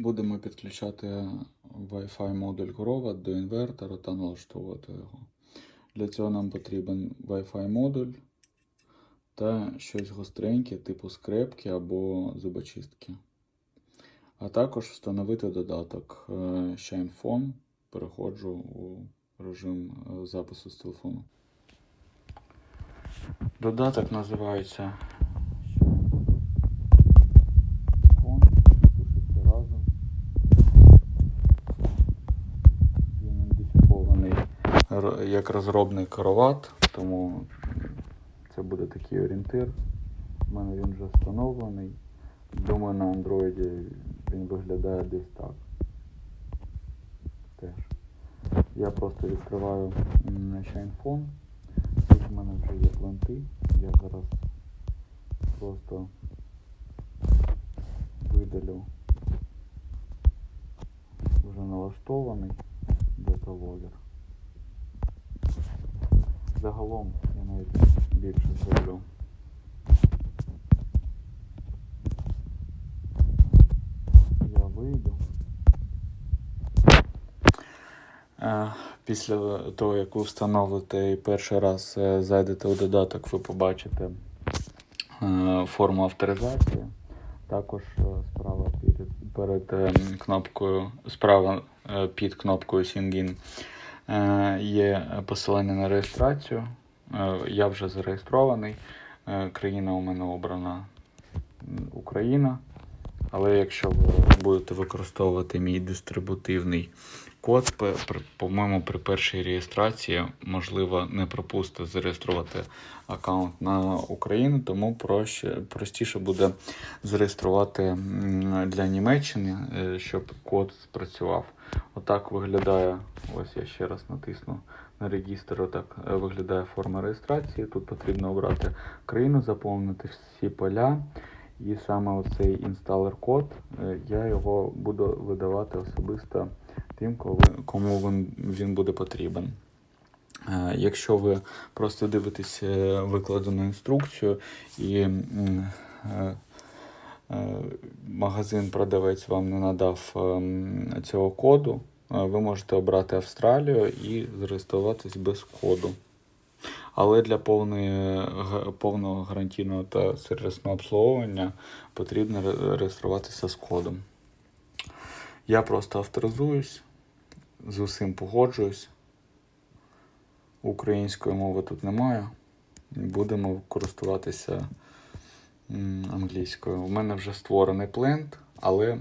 Будемо підключати Wi-Fi модуль Grova до інвертора та налаштовувати його. Для цього нам потрібен Wi-Fi модуль та щось гостреньке, типу скрепки або зубочистки. А також встановити додаток е, ShinePhone. Переходжу у режим е, запису з телефону. Додаток називається як розробник Rovat, тому це буде такий орієнтир. У мене він вже встановлений. Думаю, на Android він виглядає десь так. Теж. Я просто відкриваю ShinePhone. Тут в мене вже є пленти. Я зараз просто видалю вже налаштований даталогер. Загалом я навіть більше зроблю. Я вийду. Е, Після того, як ви встановите і перший раз е, зайдете у додаток, ви побачите е, форму авторизації. Також справа перед, перед е, кнопкою, справа під кнопкою Sign In е, є посилання на реєстрацію. Е, Я вже зареєстрований. Е, Країна у мене обрана Україна. Але якщо ви будете використовувати мій дистрибутивний код, по-моєму, при першій реєстрації можливо не пропусти зареєструвати аккаунт на Україну, тому простіше буде зареєструвати для Німеччини, е, щоб код спрацював. Отак виглядає. Ось я ще раз натисну на регістр. Отак е, виглядає форма реєстрації. Тут потрібно обрати країну, заповнити всі поля. І саме оцей інсталер код, е, я його буду видавати особисто тим, кому він, буде потрібен. Е, Якщо ви просто дивитесь викладену інструкцію і магазин-продавець вам не надав ем, цього коду, е, ви можете обрати Австралію і зареєструватись без коду. Але для повної, повного гарантійного та сервісного обслуговування потрібно реєструватися з кодом. Я просто авторизуюсь, з усім погоджуюсь. Української мови тут немає. Будемо користуватися англійською. У мене вже створений плент, але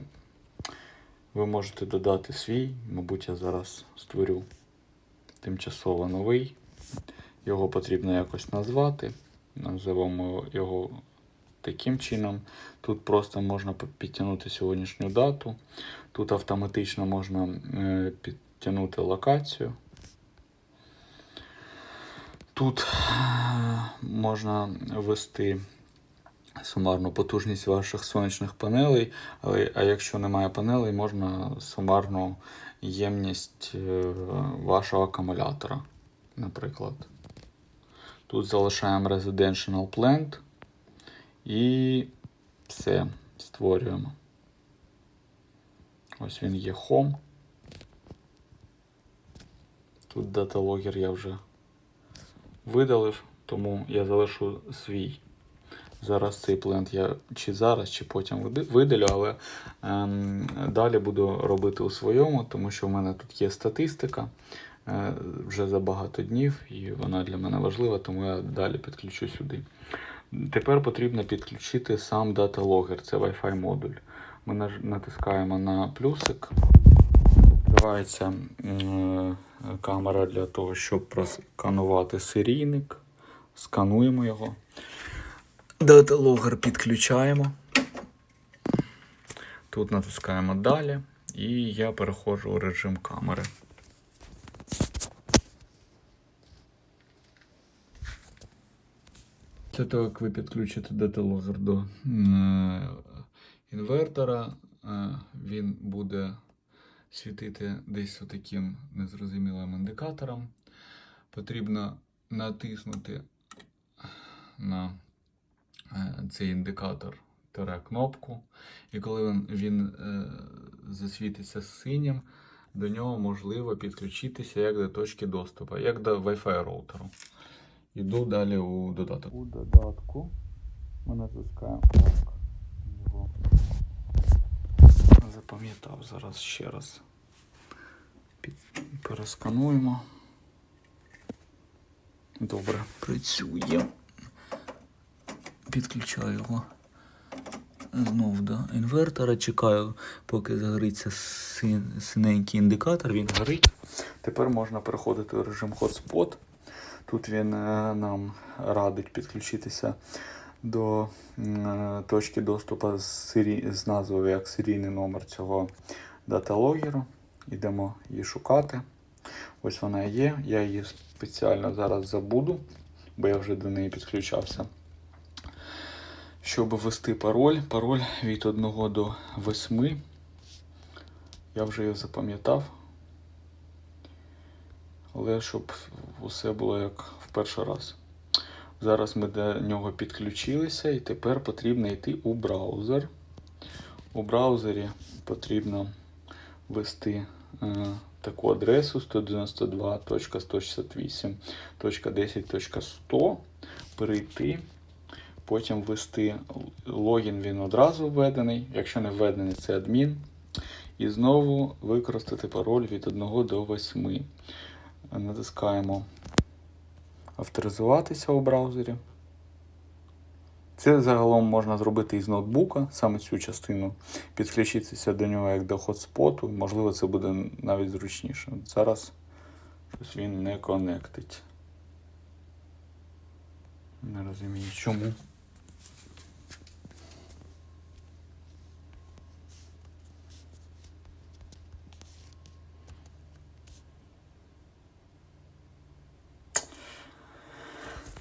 ви можете додати свій. Мабуть, я зараз створю тимчасово новий. Його потрібно якось назвати. Називаємо його таким чином. Тут просто можна підтягнути сьогоднішню дату. Тут автоматично можна е, підтягнути локацію. Тут е, можна ввести сумарну потужність ваших сонячних панелей, але, а якщо немає панелей, можна сумарну ємність е, вашого акумулятора, наприклад. Тут залишаємо Residential Plant і все створюємо. Ось він є Home. Тут даталогер я вже видалив, тому я залишу свій. Зараз цей плент я чи зараз, чи потім видалю, але ем, далі буду робити у своєму, тому що в мене тут є статистика е, вже за багато днів, і вона для мене важлива, тому я далі підключу сюди. Тепер потрібно підключити сам даталогер, це Wi-Fi модуль. Ми натискаємо на плюсик. Відкривається м, камера для того, щоб просканувати серійник. Скануємо його. Даталогер підключаємо. Тут натискаємо далі, і я переходжу у режим камери. Після того, як ви підключите даталогер до е, інвертора, е, він буде світити десь таким незрозумілим індикатором. Потрібно натиснути на цей індикатор тире кнопку. І коли він, він е, засвітиться синім, до нього можливо підключитися як до точки доступу, як до Wi-Fi роутеру. Йду далі у додаток. У додатку ми натискаємо. Запам'ятав зараз ще раз. Перескануємо. Добре, працює. Підключаю його знов до інвертора. Чекаю, поки загориться син- синенький індикатор, він горить. Тепер можна переходити в режим Hotspot. Тут він е, нам радить підключитися до е, точки доступу з, з назвою як серійний номер цього даталогеру. Йдемо її шукати. Ось вона є. Я її спеціально зараз забуду, бо я вже до неї підключався. Щоб ввести пароль, пароль від 1 до 8. Я вже його запам'ятав. Але щоб усе було як в перший раз. Зараз ми до нього підключилися і тепер потрібно йти у браузер. У браузері потрібно ввести е, таку адресу 192.168.10.100, перейти, потім ввести логін, він одразу введений. Якщо не введений, це адмін. І знову використати пароль від 1 до 8. Натискаємо авторизуватися у браузері. Це загалом можна зробити із ноутбука, саме цю частину, підключитися до нього як до хотспоту. Можливо, це буде навіть зручніше. Зараз щось він не конектить. Не розумію чому.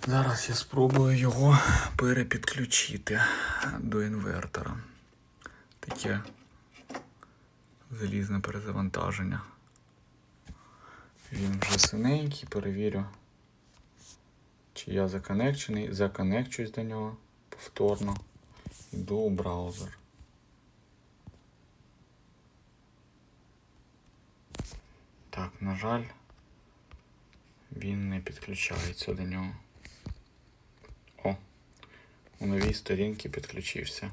Зараз я спробую його перепідключити до інвертора. Таке залізне перезавантаження. Він вже синенький, перевірю, чи я законекчений. Законекчусь до нього повторно. Йду у браузер. Так, на жаль, він не підключається до нього. У новій сторінці підключився.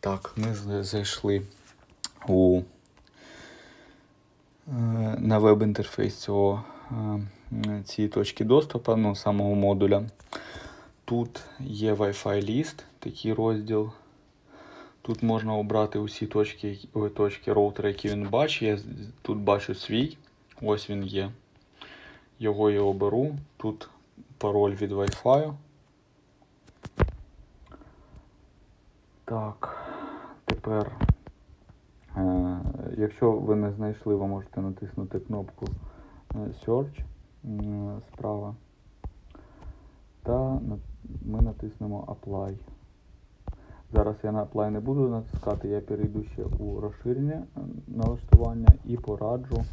Так, ми зайшли у, е, на веб-інтерфейс цього, е, цієї точки доступу, ну, самого модуля. Тут є Wi-Fi ліст, такий розділ. Тут можна обрати усі точки, точки роутера, які він бачить. Я тут бачу свій. Ось він є. Його я оберу. Тут пароль від Wi-Fi. Так, тепер, е, якщо ви не знайшли, ви можете натиснути кнопку е, Search справа. Та ми натиснемо Apply. Зараз я на Apply не буду натискати, я перейду ще у розширення налаштування і пораджу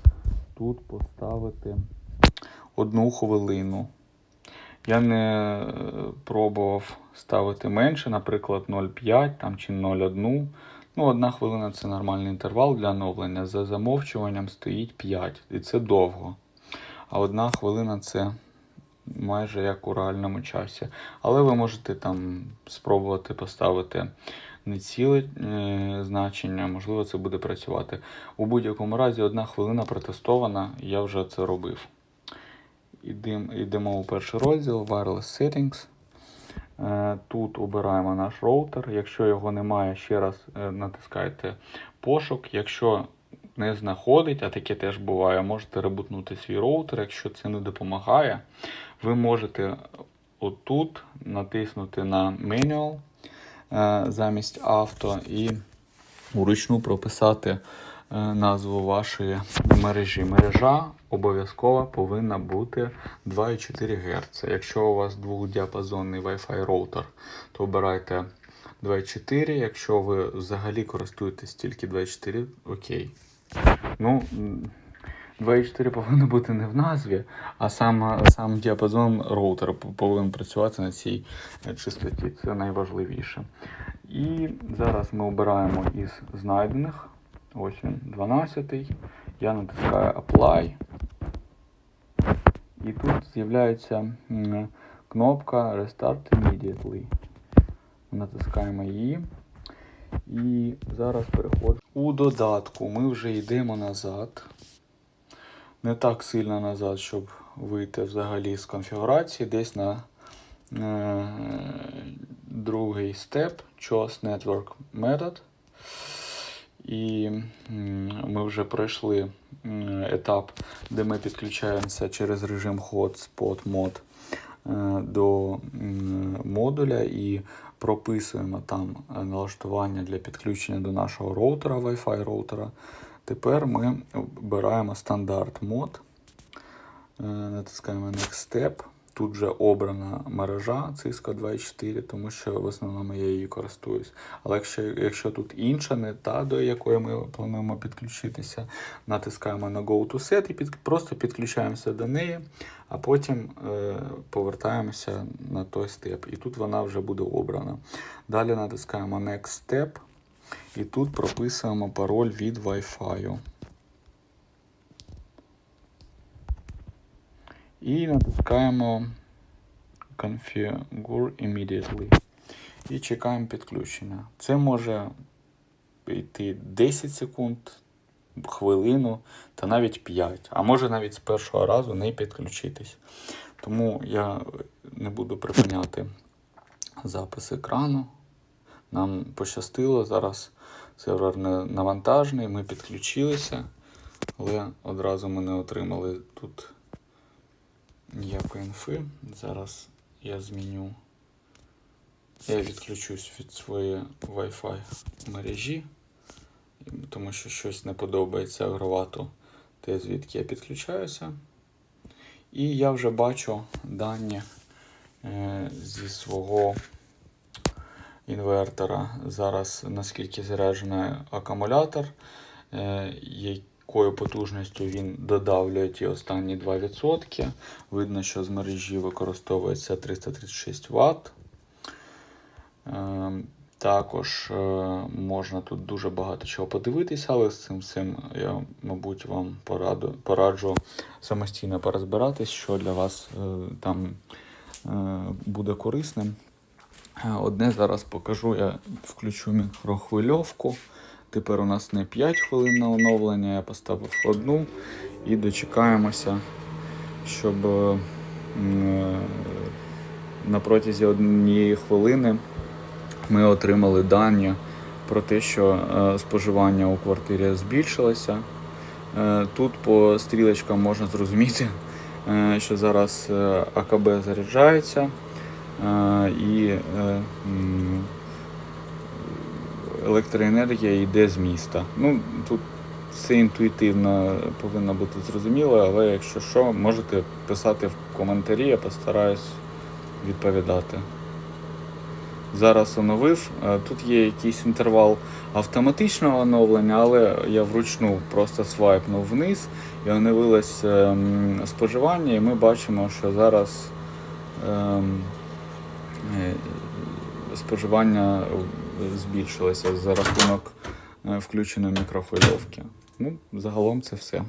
тут поставити одну хвилину. Я не е, пробував ставити менше, наприклад, 0,5 там, чи 0,1. Ну, одна хвилина це нормальний інтервал для оновлення. За замовчуванням стоїть 5, і це довго. А одна хвилина це майже як у реальному часі. Але ви можете там спробувати поставити не ціле е, значення, можливо, це буде працювати. У будь-якому разі, одна хвилина протестована, я вже це робив. Йдемо у перший розділ Wireless Settings. Е, Тут обираємо наш роутер. Якщо його немає, ще раз е, натискайте пошук. Якщо не знаходить, а таке теж буває, можете ребутнути свій роутер. Якщо це не допомагає, ви можете отут натиснути на Manual замість авто і вручну прописати е, назву вашої мережі. Мережа обов'язково повинна бути 2,4 Гц. Якщо у вас двохдіапазонний Wi-Fi роутер, то обирайте 2,4. Якщо ви взагалі користуєтесь тільки 2,4, окей. Ну, 2.4 повинно бути не в назві, а сам, сам діапазон роутера повинен працювати на цій е, частоті. Це найважливіше. І зараз ми обираємо із знайдених. Ось він, 12. Я натискаю Apply. І тут з'являється кнопка Restart Immediately. Натискаємо її. І зараз переходжу. У додатку ми вже йдемо назад. Не так сильно назад, щоб вийти взагалі з конфігурації. Десь на е, другий степ CHOS Network Method. І ми вже пройшли етап, де ми підключаємося через режим Hotspot Mod е, до модуля і прописуємо там налаштування для підключення до нашого роутера, Wi-Fi роутера. Тепер ми обираємо стандарт мод, е, натискаємо Next Step. Тут вже обрана мережа Cisco 2.4, тому що в основному я її користуюсь. Але якщо, якщо тут інша, не та, до якої ми плануємо підключитися, натискаємо на Go to Set і під, просто підключаємося до неї, а потім е, повертаємося на той степ. І тут вона вже буде обрана. Далі натискаємо Next Step і тут прописуємо пароль від Wi-Fi. І натискаємо Configure Immediately. І чекаємо підключення. Це може йти 10 секунд, хвилину та навіть 5, а може навіть з першого разу не підключитись. Тому я не буду припиняти запис екрану. Нам пощастило, зараз сервер не навантажений, ми підключилися, але одразу ми не отримали тут ніякої інфи. Зараз я зміню. Я відключусь від своєї Wi-Fi мережі, тому що щось не подобається агровату те, звідки я підключаюся. І я вже бачу дані е, зі свого інвертора. Зараз наскільки заряджений акумулятор, е, якою потужністю він додавлює ті останні 2%. Видно, що з мережі використовується 336 Вт. Е, Також е, можна тут дуже багато чого подивитися, але з цим всім я, мабуть, вам пораду, пораджу самостійно порозбиратись, що для вас е, там буде корисним. Е, Одне зараз покажу, я включу мікрохвильовку. Тепер у нас не 5 хвилин на оновлення, я поставив одну і дочекаємося, щоб е, е, на протязі однієї хвилини ми отримали дані про те, що споживання у квартирі збільшилося. Тут по стрілочкам можна зрозуміти, що зараз АКБ заряджається і е, електроенергія йде з міста. Ну, тут все інтуїтивно повинно бути зрозуміло, але якщо що, можете писати в коментарі, я постараюсь відповідати. Зараз оновив. Е, Тут є якийсь інтервал автоматичного оновлення, але я вручну просто свайпнув вниз і оновилось ем, споживання, і ми бачимо, що зараз ем, споживання е, збільшилося за рахунок е, включеної мікрохвильовки. Ну, загалом це все.